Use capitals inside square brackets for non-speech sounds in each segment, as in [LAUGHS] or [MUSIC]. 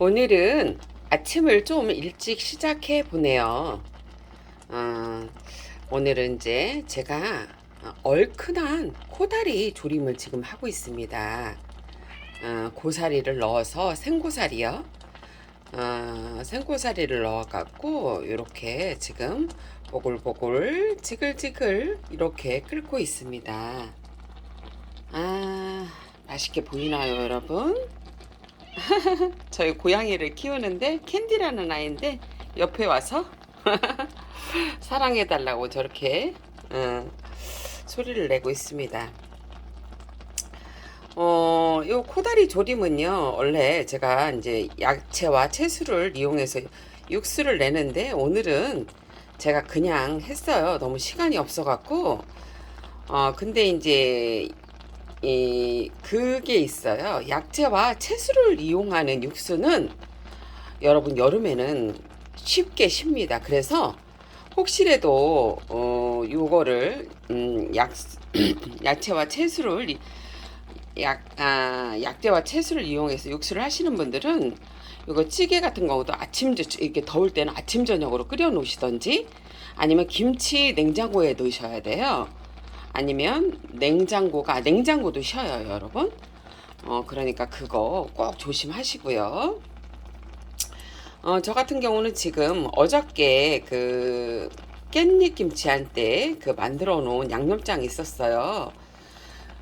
오늘은 아침을 좀 일찍 시작해 보네요. 어, 오늘은 이제 제가 얼큰한 코다리 조림을 지금 하고 있습니다. 어, 고사리를 넣어서 생고사리요. 어, 생고사리를 넣어갖고 이렇게 지금 보글보글 지글지글 이렇게 끓고 있습니다. 아 맛있게 보이나요 여러분? [LAUGHS] 저희 고양이를 키우는데 캔디라는 아이인데 옆에 와서 [LAUGHS] 사랑해달라고 저렇게 어, 소리를 내고 있습니다. 어, 요 코다리 조림은요, 원래 제가 이제 야채와 채소를 이용해서 육수를 내는데 오늘은 제가 그냥 했어요. 너무 시간이 없어갖고. 어, 근데 이제 이 그게 있어요. 약재와 채소를 이용하는 육수는 여러분 여름에는 쉽게 쉽니다. 그래서 혹시라도 어 요거를 음 약 야채와 채소를 이- 약, 아, 약재와 채소를 이용해서 육수를 하시는 분들은 이거 찌개 같은 경우도 아침 저- 이렇게 더울 때는 아침 저녁으로 끓여 놓으시던지 아니면 김치 냉장고에 넣으셔야 돼요. 아니면 냉장고가 냉장고도 쉬어요, 여러분. 어 그러니까 그거 꼭 조심하시고요. 어 저 같은 경우는 지금 어저께 그 깻잎 김치 할 때 그 만들어 놓은 양념장이 있었어요.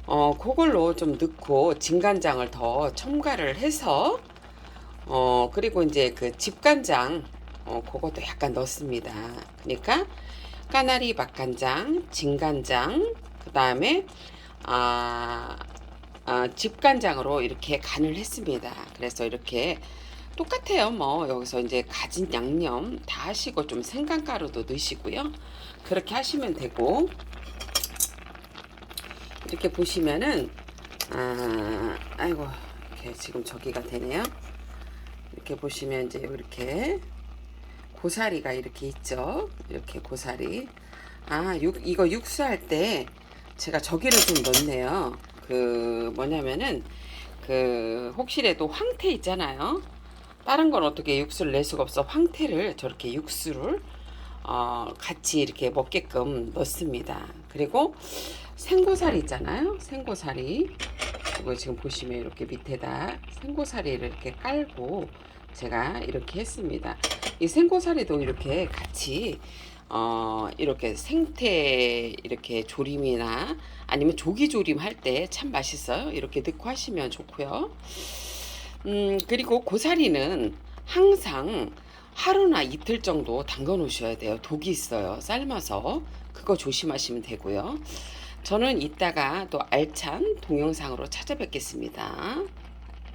어 그걸로 좀 넣고 진간장을 더 첨가를 해서 어 그리고 이제 그 집간장 어 그것도 약간 넣습니다. 그러니까 까나리 맛간장, 진간장, 그 다음에 아, 아, 집간장으로 이렇게 간을 했습니다. 그래서 이렇게 똑같아요. 뭐 여기서 이제 가진 양념 다 하시고 좀 생강가루도 넣으시고요. 그렇게 하시면 되고 이렇게 보시면은 아, 아이고 이렇게 지금 저기가 되네요. 이렇게 보시면 이제 이렇게 고사리가 이렇게 있죠. 이렇게 고사리. 아, 육, 이거 육수할 때 제가 저기를 좀 넣네요. 그 뭐냐면은 그 혹시라도 황태 있잖아요. 다른 건 어떻게 육수를 낼 수가 없어. 황태를 저렇게 육수를 어, 같이 이렇게 먹게끔 넣습니다. 그리고 생고사리 있잖아요. 생고사리. 이거 지금 보시면 이렇게 밑에다 생고사리를 이렇게 깔고 제가 이렇게 했습니다. 이 생고사리도 이렇게 같이 어 이렇게 생태 이렇게 조림이나 아니면 조기 조림 할 때 참 맛있어요. 이렇게 넣고 하시면 좋고요. 음 그리고 고사리는 항상 하루나 이틀 정도 담가 놓으셔야 돼요. 독이 있어요. 삶아서 그거 조심하시면 되고요. 저는 이따가 또 알찬 동영상으로 찾아뵙겠습니다.